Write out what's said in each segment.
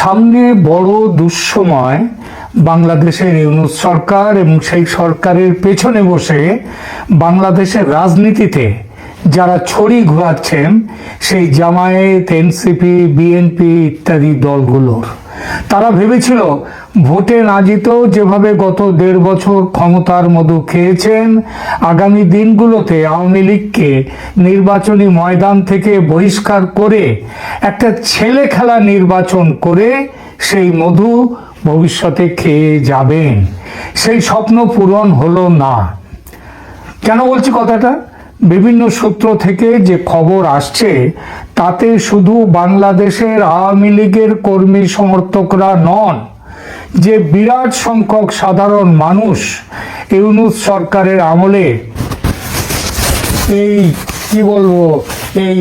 সামনে বড় দুঃসময় বাংলাদেশের ইউনুস সরকার এবং সেই সরকারের পেছনে বসে বাংলাদেশের রাজনীতিতে যারা ছড়ি ঘোরাচ্ছেন, সেই জামায়াত, এনসিপি, বিএনপি ইত্যাদি দলগুলোর। তারা ভেবেছিল, ভোটে না জিতেও যেভাবে গত দেড় বছর ক্ষমতার মধু খেয়েছেন, আগামী দিনগুলোতে আওয়ামী লীগকে নির্বাচনী ময়দান থেকে বহিষ্কার করে, একটা ছেলে খেলা নির্বাচন করে সেই মধু ভবিষ্যতে খেয়ে যাবেন। সেই স্বপ্ন পূরণ হলো না। কেন বলছি কথাটা? বিভিন্ন সূত্র থেকে যে খবর আসছে, তাতে শুধু বাংলাদেশের আওয়ামী লীগের কর্মী সমর্থকরা নন, যে বিরাট সংখ্যক সাধারণ মানুষ ইউনুস সরকারের আমলে এই, কি বলব, এই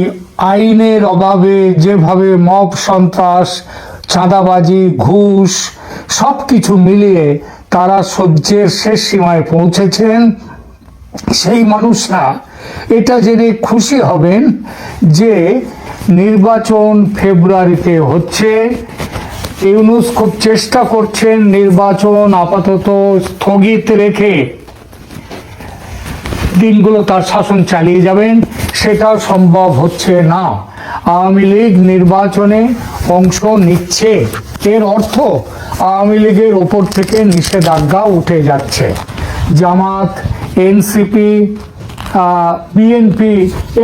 আইনের অভাবে যেভাবে মব সন্ত্রাস, চাঁদাবাজি, ঘুষ সব কিছু মিলিয়ে তারা সহ্যের শেষ সীমায় পৌঁছেছেন। সেই মানুষরা এটা জেনে খুশি হবেন যে নির্বাচন ফেব্রুয়ারিতে হচ্ছে। ইউনুস খুব চেষ্টা করছেন নির্বাচন আপাতত স্থগিত রেখে দিনগুলো তার শাসন চালিয়ে যাবেন সেটাও সম্ভব হচ্ছে না। আওয়ামী লীগ নির্বাচনে অংশ নিচ্ছে। এর অর্থ আওয়ামী লীগের ওপর থেকে নিষেধাজ্ঞা উঠে যাচ্ছে। জামাত এনসিপি বিএনপি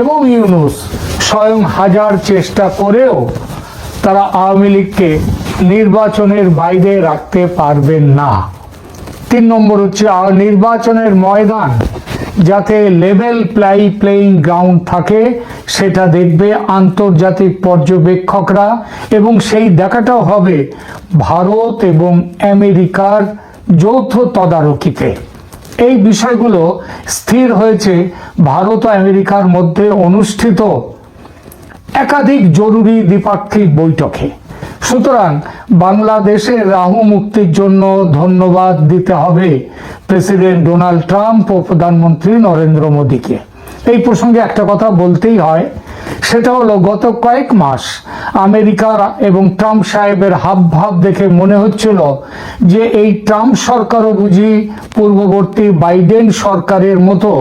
এবং ইউনুস স্বয়ং হাজার চেষ্টা করেও তারা আওয়ামী লীগকে নির্বাচনের বাইরে রাখতে পারবেন না। তিন নম্বর হচ্ছে নির্বাচনের ময়দান যাতে লেভেল প্লাই প্লেইং গ্রাউন্ড থাকে, সেটা দেখবে আন্তর্জাতিক পর্যবেক্ষকরা এবং সেই দেখাটাও হবে ভারত এবং আমেরিকার যৌথ তদারকিতে। এই বিষয়গুলো স্থির হয়েছে ভারত ও আমেরিকার মধ্যে অনুষ্ঠিত একাধিক জরুরি দ্বিপাক্ষিক বৈঠকে। সুতরাং বাংলাদেশের রাহু মুক্তির জন্য ধন্যবাদ দিতে হবে প্রেসিডেন্ট ডোনাল্ড ট্রাম্প ও প্রধানমন্ত্রী নরেন্দ্র মোদীকে। এই প্রসঙ্গে একটা কথা বলতেই হয়। সেটা হলো গত কয়েক মাস আমেরিকার এবং ট্রাম্প সাহেবের হাব ভাব দেখে মনে হচ্ছিল যে এই ট্রাম্প সরকারও বুঝি পূর্ববর্তী বাইডেন সরকারের মতো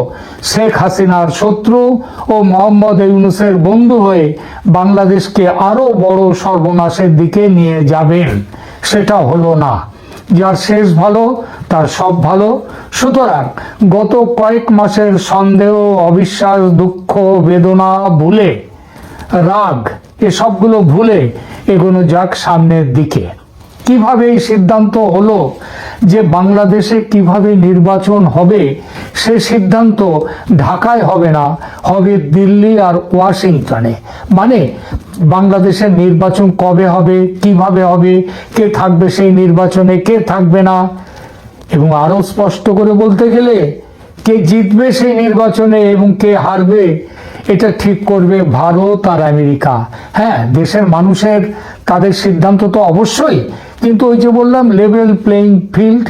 শেখ হাসিনার শত্রু ও মোহাম্মদ ইউনুসের বন্ধু হয়ে বাংলাদেশকে আরও বড় সর্বনাশের দিকে নিয়ে যাবেন। সেটা হলো না। যার শেষ ভালো, তার সব ভালো। সুতরাং গত কয়েক মাসের সন্দেহ, অবিশ্বাস, দুঃখ, বেদনা, ভুলে, রাগ, এসবগুলো ভুলে এগোনো যাক সামনের দিকে। কীভাবে এই সিদ্ধান্ত হলো যে বাংলাদেশে কীভাবে নির্বাচন হবে, সে সিদ্ধান্ত ঢাকায় হবে না, হবে দিল্লি আর ওয়াশিংটনে। মানে বাংলাদেশের নির্বাচন কবে হবে, কীভাবে হবে, কে থাকবে সেই নির্বাচনে, কে থাকবে না, এবং আরও স্পষ্ট করে বলতে গেলে কে জিতবে সেই নির্বাচনে এবং কে হারবে এটা ঠিক করবে ভারত আর আমেরিকা। হ্যাঁ দেশের মানুষের তাদের সিদ্ধান্ত তো অবশ্যই, কিন্তু ওই যে বললাম লেভেল প্লেইং ফিল্ড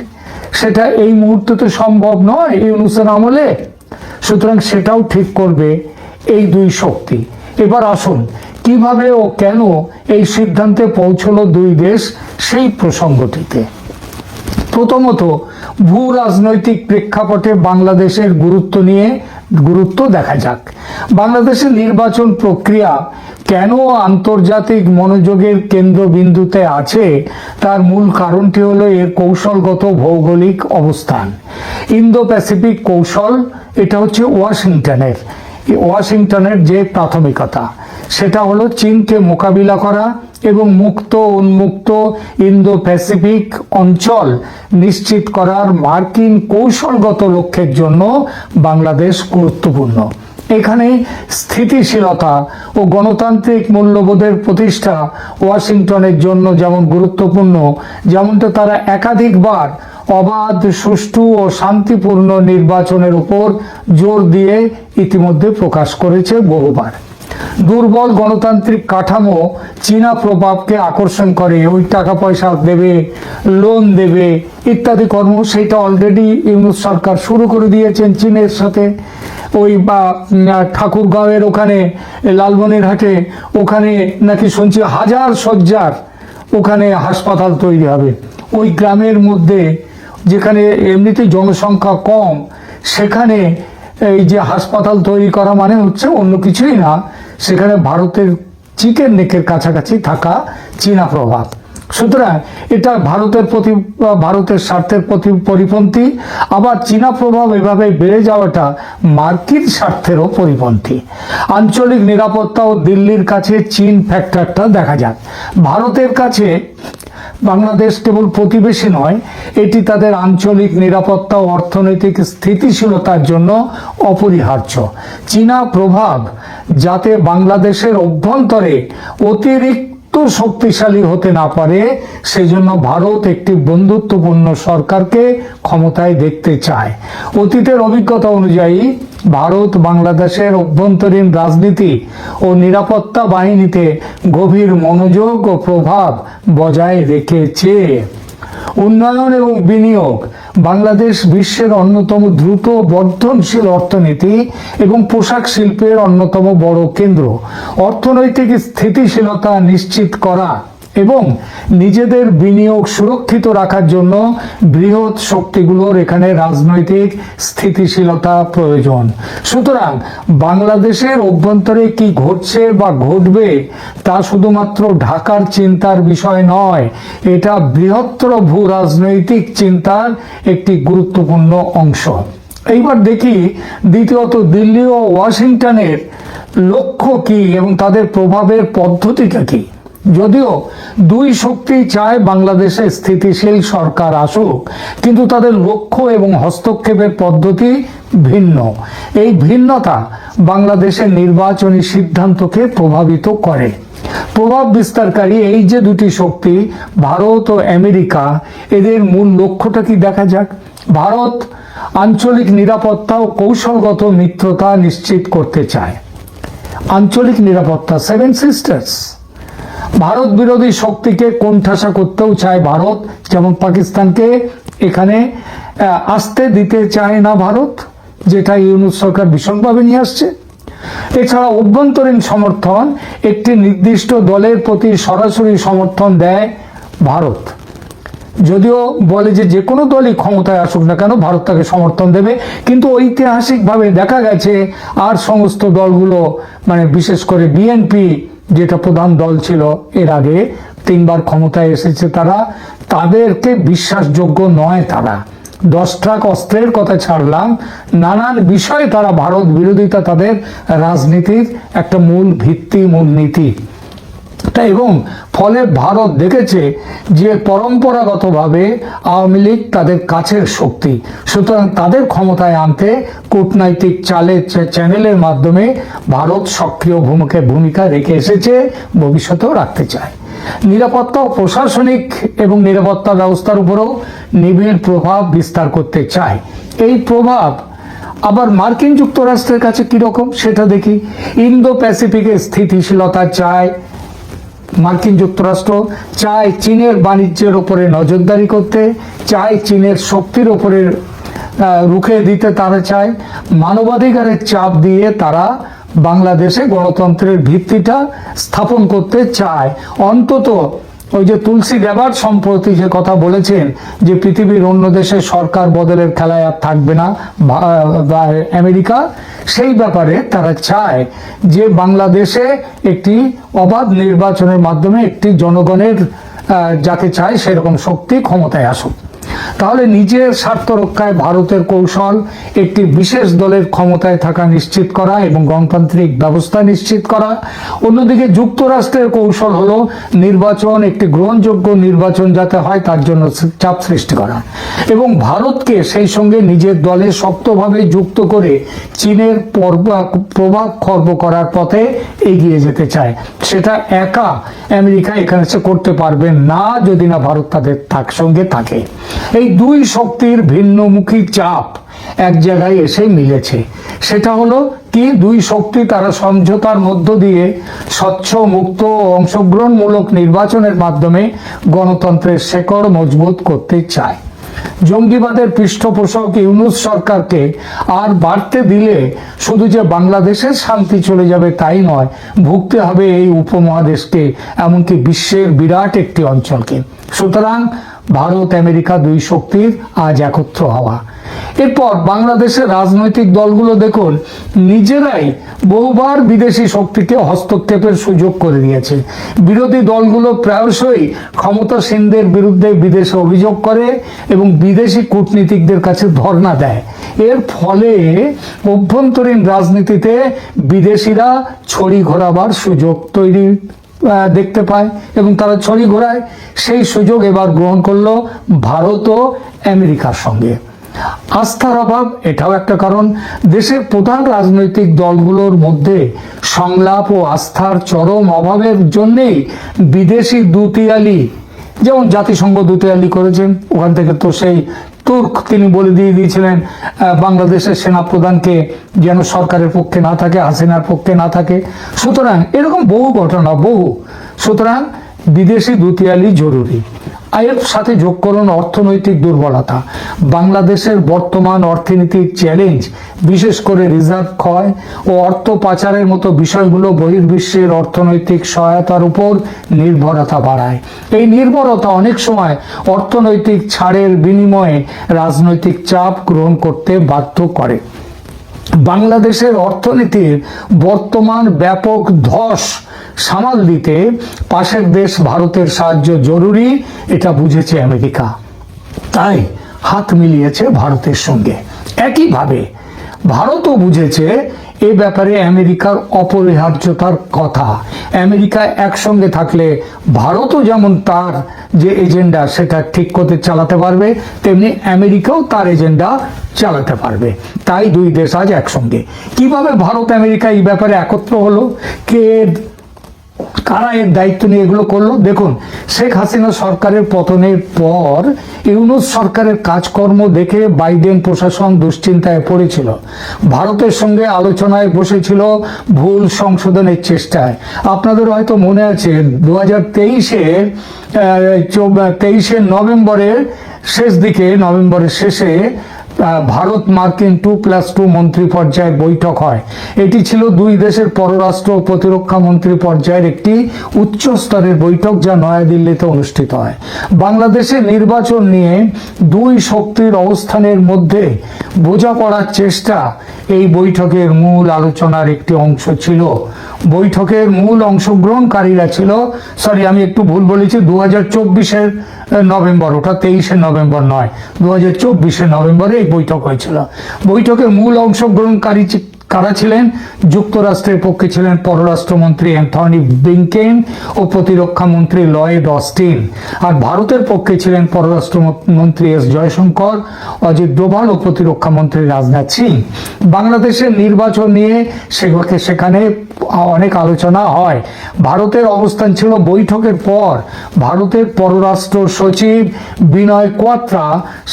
সেটা এই মুহূর্তে তো সম্ভব নয় ইউনুসের আমলে। সুতরাং সেটাও ঠিক করবে এই দুই শক্তি। এবার আসুন, কীভাবে ও কেন এই সিদ্ধান্তে পৌঁছলো দুই দেশ সেই প্রসঙ্গটিতে। প্রথমত ভূ রাজনৈতিক প্রেক্ষাপটে বাংলাদেশের গুরুত্ব নিয়ে, গুরুত্ব দেখা যাক। বাংলাদেশের নির্বাচন প্রক্রিয়া কেন আন্তর্জাতিক মনোযোগের কেন্দ্রবিন্দুতে আছে? তার মূল কারণটি হল এর কৌশলগত ভৌগোলিক অবস্থান। ইন্দো প্যাসিফিক কৌশল, এটা হচ্ছে ওয়াশিংটনের। ওয়াশিংটনের যে প্রাথমিকতা, সেটা হলো চীনকে মোকাবিলা করা এবং মুক্ত উন্মুক্ত ইন্দো প্যাসিফিক অঞ্চল নিশ্চিত করার মার্কিন কৌশলগত লক্ষ্যের জন্য বাংলাদেশ গুরুত্বপূর্ণ। এখানে স্থিতিশীলতা ও গণতান্ত্রিক মূল্যবোধের প্রতিষ্ঠা ওয়াশিংটনের জন্য যেমন গুরুত্বপূর্ণ, যেমনটা তারা একাধিকবার অবাধ, সুষ্ঠু ও শান্তিপূর্ণ নির্বাচনের উপর জোর দিয়ে ইতিমধ্যে প্রকাশ করেছে বহুবার। দুর্বল গণতান্ত্রিক কাঠামো চীনা প্রভাবকে আকর্ষণ করে, ওই টাকা পয়সা দেবে লোন দেবে, ইত্যাদি কর্ম সেটা অলরেডি ইউনুস সরকার শুরু করে দিয়েছেন চীনের সাথে। ওই বা ঠাকুরগাঁওয়ের ওখানে, লালমনিরহাটে, ওখানে নাকি শুনছি হাজার সজ্জার ওখানে হাসপাতাল তৈরি হবে। ওই গ্রামের মধ্যে যেখানে এমনিতে জনসংখ্যা কম, সেখানে এই যে হাসপাতাল তৈরি করা মানে হচ্ছে অন্য কিছুই না, সেখানে ভারতের চিকেন নেকের কাছাকাছি থাকা চীনা প্রভাব। সুতরাং এটা ভারতের প্রতি ভারতের স্বার্থের প্রতি পরিপন্থী, আবার চীনা প্রভাব এভাবে বেড়ে যাওয়াটা মার্কিন স্বার্থেরও পরিপন্থী। আঞ্চলিক নিরাপত্তা ও দিল্লির কাছে চীন ফ্যাক্টরটা দেখা যাক। ভারতের কাছে বাংলাদেশ কেবল প্রতিবেশী নয়, এটি তাদের আঞ্চলিক নিরাপত্তা ও অর্থনৈতিক স্থিতিশীলতার জন্য অপরিহার্য। চীনা প্রভাব যাতে বাংলাদেশের অভ্যন্তরে অতিরিক্ত শক্তিশালী হতে না পারে, সেজন্য ভারত একটি বন্ধুত্বপূর্ণ সরকারকে ক্ষমতায় দেখতে চায়। অতীতের অভিজ্ঞতা অনুযায়ী, ভারত বাংলাদেশের অভ্যন্তরীণ রাজনীতি ও নিরাপত্তা বাহিনীতে গভীর মনোযোগ ও প্রভাব বজায় রেখেছে। উন্নয়ন এবং বিনিয়োগ, বাংলাদেশ বিশ্বের অন্যতম দ্রুত বর্ধনশীল অর্থনীতি এবং পোশাক শিল্পের অন্যতম বড় কেন্দ্র। অর্থনৈতিক স্থিতিশীলতা নিশ্চিত করা এবং নিজেদের বিনিয়োগ সুরক্ষিত রাখার জন্য বৃহৎ শক্তিগুলোর এখানে রাজনৈতিক স্থিতিশীলতা প্রয়োজন। সুতরাং বাংলাদেশের অভ্যন্তরে কি ঘটছে বা ঘটবে তা শুধুমাত্র ঢাকার চিন্তার বিষয় নয়, এটা বৃহত্তর ভূ রাজনৈতিক চিন্তার একটি গুরুত্বপূর্ণ অংশ। এইবার দেখি দ্বিতীয়ত দিল্লি ও ওয়াশিংটনের লক্ষ্য কি এবং তাদের প্রভাবের পদ্ধতিটা কি? যদিও দুই শক্তি চায় বাংলাদেশে স্থিতিশীল সরকার আসুক, কিন্তু তাদের লক্ষ্য এবং হস্তক্ষেপের পদ্ধতি ভিন্ন। এই ভিন্নতা বাংলাদেশের নির্বাচনী সিদ্ধান্তকে প্রভাবিত করে। প্রভাব বিস্তারকারী এই যে দুটি শক্তি, ভারত ও আমেরিকা, এদের মূল লক্ষ্যটা কি দেখা যাক? ভারত আঞ্চলিক নিরাপত্তা ও কৌশলগত মিত্রতা নিশ্চিত করতে চায়। আঞ্চলিক নিরাপত্তা সেভেন সিস্টার্স ভারত বিরোধী শক্তিকে কোণঠাসা করতেও চায় ভারত, যেমন পাকিস্তানকে এখানে আসতে দিতে চায় না ভারত, যেটা ইউনুস সরকার ভীষণভাবে নিয়ে আসছে। এছাড়া অভ্যন্তরীণ সমর্থন, একটি নির্দিষ্ট দলের প্রতি সরাসরি সমর্থন দেয় ভারত। যদিও বলে যে যে কোনো দলই ক্ষমতায় আসুক না কেন, ভারত তাকে সমর্থন দেবে। কিন্তু ঐতিহাসিকভাবে দেখা গেছে, আর সমস্ত দলগুলো মানে বিশেষ করে বিএনপি যেটা প্রধান দল ছিল এর আগে, তিনবার ক্ষমতায় এসেছে তারা, তাদেরকে বিশ্বাসযোগ্য নয় তারা। দশ ট্রাক অস্ত্রের কথা ছাড়লাম, নানান বিষয়ে তারা ভারত বিরোধিতা তাদের রাজনীতির একটা মূল ভিত্তি, মূল নীতি। তা এবং ফলে ভারত দেখেছে যে পরম্পরাগতভাবে আওয়ামী লীগ তাদের কাছের শক্তি। সুতরাং তাদের ক্ষমতায় আনতে কূটনৈতিক চ্যা- চ্যানেলের মাধ্যমে ভারত সক্রিয় ভূমিকা ভূমিকা রেখে এসেছে, ভবিষ্যতেও রাখতে চায়। নিরাপত্তা প্রশাসনিক এবং নিরাপত্তা ব্যবস্থার উপরেও নিবিড় প্রভাব বিস্তার করতে চায়। এই প্রভাব আবার মার্কিন যুক্তরাষ্ট্রের কাছে কীরকম সেটা দেখি। ইন্দো প্যাসিফিকের স্থিতিশীলতা চায় মার্কিন যুক্তরাষ্ট্র চায় চীনের বাণিজ্যের ওপরে নজরদারি করতে, চায় চীনের শক্তির ওপরে রুখে দিতে তারা চায়। মানবাধিকারের চাপ দিয়ে তারা বাংলাদেশে গণতন্ত্রের ভিত্তিটা স্থাপন করতে চায়। অন্তত ওই যে তুলসী গ্যাবার সম্প্রতি যে কথা বলেছেন যে পৃথিবীর অন্য দেশে সরকার বদলের খেলায় আর থাকবে না আমেরিকা, সেই ব্যাপারে তারা চায় যে বাংলাদেশে একটি অবাধ নির্বাচনের মাধ্যমে একটি জনগণের যাকে চায় সেরকম শক্তি ক্ষমতায় আসুক। তাহলে নিজের স্বার্থ রক্ষায় ভারতের কৌশল একটি বিশেষ দলের ক্ষমতায় থাকা নিশ্চিত করা এবং গণতান্ত্রিক ব্যবস্থা নিশ্চিত করা। অন্যদিকে যুক্তরাষ্ট্রের কৌশল হলো নির্বাচন, একটি গ্রহণযোগ্য নির্বাচন যাতে হয় তার জন্য চাপ সৃষ্টি করা। এবং ভারতকে সেই সঙ্গে নিজের দলে শক্তভাবে যুক্ত করে চীনের প্রভাব খর্ব করার পথে এগিয়ে যেতে চায়। সেটা একা আমেরিকা এখানে সে করতে পারবে না যদি না ভারত তাদের সঙ্গে থাকে। এই দুই শক্তির ভিন্নমুখী চাপ এক জায়গায় এসে মিলেছে। সেটা হলো, কি দুই শক্তি তারা সমঝোতার মধ্য দিয়ে স্বচ্ছ, মুক্ত অংশগ্রহণমূলক নির্বাচনের মাধ্যমে গণতন্ত্রের শেকড় মজবুত করতে চায়। জঙ্গিবাদের পৃষ্ঠপোষক ইউনুস সরকারকে আর বাড়তে দিলে শুধু যে বাংলাদেশের শান্তি চলে যাবে তাই নয়, ভুগতে হবে এই উপমহাদেশকে, এমনকি বিশ্বের বিরাট একটি অঞ্চলকে। সুতরাং ভারত, আমেরিকা দুই শক্তির আজ একত্র হওয়া। এরপর বাংলাদেশের রাজনৈতিক দলগুলো দেখুন, নিজেরাই বহুবার বিদেশি শক্তিকে হস্তক্ষেপের সুযোগ করে দিয়েছে। বিরোধী দলগুলো প্রায়শই ক্ষমতাসীনদের বিরুদ্ধে বিদেশে অভিযোগ করে এবং বিদেশি কূটনীতিকদের কাছে ধর্ণা দেয়। এর ফলে অভ্যন্তরীণ রাজনীতিতে বিদেশিরা ছড়ি ঘোরাবার সুযোগ তৈরি দেখতে পায় এবং তারা ছড়ি ঘোরায়। সেই সুযোগ এবার গ্রহণ করল ভারত ও আমেরিকার সঙ্গে। আস্থার অভাব, এটাও একটা কারণ। দেশের প্রধান রাজনৈতিক দলগুলোর মধ্যে সংলাপ ও আস্থার চরম অভাবের জন্যেই বিদেশি দুতিয়ালি যেমন জাতিসংঘ দুতিয়ালি করেছেন ওখান থেকে তো সেই তুর্ক, তিনি বলে দিয়ে দিয়েছিলেন বাংলাদেশের সেনাপ্রধানকে যেন সরকারের পক্ষে না থাকে, হাসিনার পক্ষে না থাকে। সুতরাং এরকম বহু ঘটনা, বহু। সুতরাং বিদেশি দুতিয়ালি জরুরি। আয়ের সাথে যোগ করুন অর্থনৈতিক দুর্বলতা। বাংলাদেশের বর্তমান অর্থনীতির চ্যালেঞ্জ, বিশেষ করে রিজার্ভ ক্ষয় ও অর্থ পাচারের মতো বিষয়গুলো বহির্বিশ্বের অর্থনৈতিক সহায়তার উপর নির্ভরতা বাড়ায়। এই নির্ভরতা অনেক সময় অর্থনৈতিক ছাড়ের বিনিময়ে রাজনৈতিক চাপ গ্রহণ করতে বাধ্য করে। বাংলাদেশের অর্থনীতির বর্তমান ব্যাপক ধস সামাল দিতে পাশের দেশ ভারতের সাহায্য জরুরি, এটা বুঝেছে আমেরিকা। তাই হাত মিলিয়েছে ভারতের সঙ্গে। একইভাবে ভারতও বুঝেছে এ ব্যাপারে আমেরিকার অপরিহার্যতার কথা। আমেরিকা একসঙ্গে থাকলে ভারতও যেমন তার যে এজেন্ডা, সেটা ঠিক করতে চালাতে পারবে, তেমনি আমেরিকাও তার এজেন্ডা চালাতে পারবে। তাই দুই দেশ আজ একসঙ্গে। কীভাবে ভারত আমেরিকা এই ব্যাপারে একত্র হলো? কে কারা এর দায়িত্ব নিয়ে এগুলো করল? দেখুন, শেখ হাসিনা সরকারের পতনের পর ইউনুস সরকারের কাজকর্ম দেখে বাইডেন প্রশাসন দুশ্চিন্তায় পড়েছিল। ভারতের সঙ্গে আলোচনায় বসেছিল ভুল সংশোধনের চেষ্টায়। আপনাদের হয়তো মনে আছে দু হাজার তেইশে তেইশে নভেম্বরের শেষ দিকে, নভেম্বরের শেষে ভারত মার্কিন টু প্লাস টু মন্ত্রী পর্যায়ের বৈঠক হয়। এটি ছিল দুই দেশের পররাষ্ট্র ও প্রতিরক্ষা মন্ত্রী পর্যায়ের একটি উচ্চ স্তরের বৈঠক যা নয়াদিল্লিতে অনুষ্ঠিত হয়। বাংলাদেশের নির্বাচন নিয়ে দুই শক্তির অবস্থানের মধ্যে বোঝাপড়ার চেষ্টা এই বৈঠকের মূল আলোচনার একটি অংশ ছিল। বৈঠকের মূল অংশগ্রহণকারীরা ছিল সরি আমি একটু ভুল বলেছি দু হাজার চব্বিশের নভেম্বর, ওটা তেইশে নভেম্বর নয় দু হাজার চব্বিশে নভেম্বরে এই বৈঠক হয়েছিল। বৈঠকের মূল অংশগ্রহণকারী কারা ছিলেন? যুক্তরাষ্ট্রের পক্ষে ছিলেন পররাষ্ট্রমন্ত্রী অ্যান্থনি ব্লিংকেন ও প্রতিরক্ষা মন্ত্রী লয়েড অস্টিন। আর ভারতের পক্ষে ছিলেন পররাষ্ট্রমন্ত্রী এস জয়শঙ্কর, অজিত ডোভাল ও প্রতিরক্ষা মন্ত্রী রাজনাথ সিং। বাংলাদেশের নির্বাচন নিয়ে সেগুলোকে সেখানে অনেক আলোচনা হয়। ভারতের অবস্থান ছিল বৈঠকের পর। ভারতের পররাষ্ট্র সচিব বিনয় কোয়াত্রা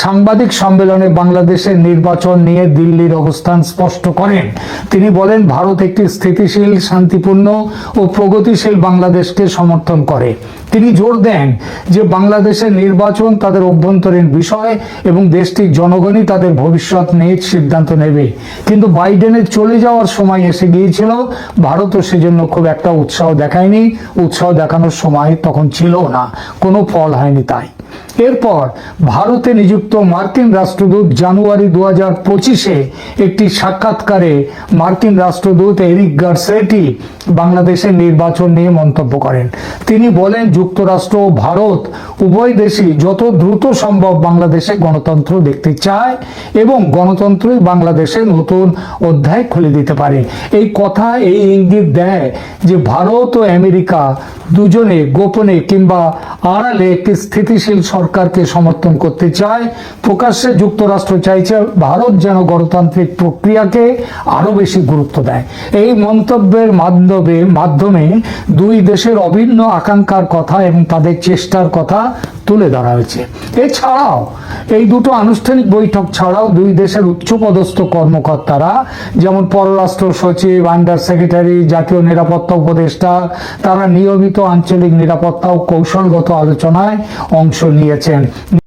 সাংবাদিক সম্মেলনে বাংলাদেশের নির্বাচন নিয়ে দিল্লির অবস্থান স্পষ্ট করেন। তিনি বলেন, ভারত একটি স্থিতিশীল, শান্তিপূর্ণ ও প্রগতিশীল বাংলাদেশকে সমর্থন করে। তিনি জোর দেন যে বাংলাদেশের নির্বাচন তাদের অভ্যন্তরীণ বিষয় এবং দেশটির জনগণই তাদের ভবিষ্যৎ নিয়ে সিদ্ধান্ত নেবে। কিন্তু বাইডেনের চলে যাওয়ার সময় এসে গিয়েছিল, ভারতও সেজন্য খুব একটা উৎসাহ দেখায়নি। উৎসাহ দেখানোর সময় তখন ছিল না। কোনো ফল হয়নি তাই। এরপর ভারতে নিযুক্ত মার্কিন রাষ্ট্রদূত জানুয়ারি দু হাজার পঁচিশে একটি সাক্ষাৎকারে মার্কিন রাষ্ট্রদূত এরিক গার্সেটি বাংলাদেশের নির্বাচন নিয়ে মন্তব্য করেন। তিনি বলেন, যুক্তরাষ্ট্র ও ভারত উভয় দেশই যত দ্রুত সম্ভব বাংলাদেশে গণতন্ত্র দেখতে চায় এবং গণতন্ত্রই বাংলাদেশের নতুন অধ্যায় খুলে দিতে পারে। এই কথা, এই ইঙ্গিত দেয় যে ভারত ও আমেরিকা দুজনে গোপনে কিংবা আড়ালে একটি স্থিতিশীল সরকারকে সমর্থন করতে চায়। প্রকাশ্যে যুক্তরাষ্ট্র চাইছে ভারত যেন গণতান্ত্রিক প্রক্রিয়াকে আরও বেশি গুরুত্ব দেয়। এই মন্তব্যের মাধ্যমে মাধ্যমে দুই দেশের অভিন্ন আকাঙ্ক্ষার কথা এবং তাদের চেষ্টার কথা তুলে ধরা হয়েছে। এছাড়াও এই দুটো আনুষ্ঠানিক বৈঠক ছাড়াও দুই দেশের উচ্চপদস্থ কর্মকর্তারা যেমন পররাষ্ট্র সচিব আন্ডার সেক্রেটারি জাতীয় নিরাপত্তা উপদেষ্টা, তারা নিয়মিত আঞ্চলিক নিরাপত্তা ও কৌশলগত আলোচনায় অংশ নিয়েছেন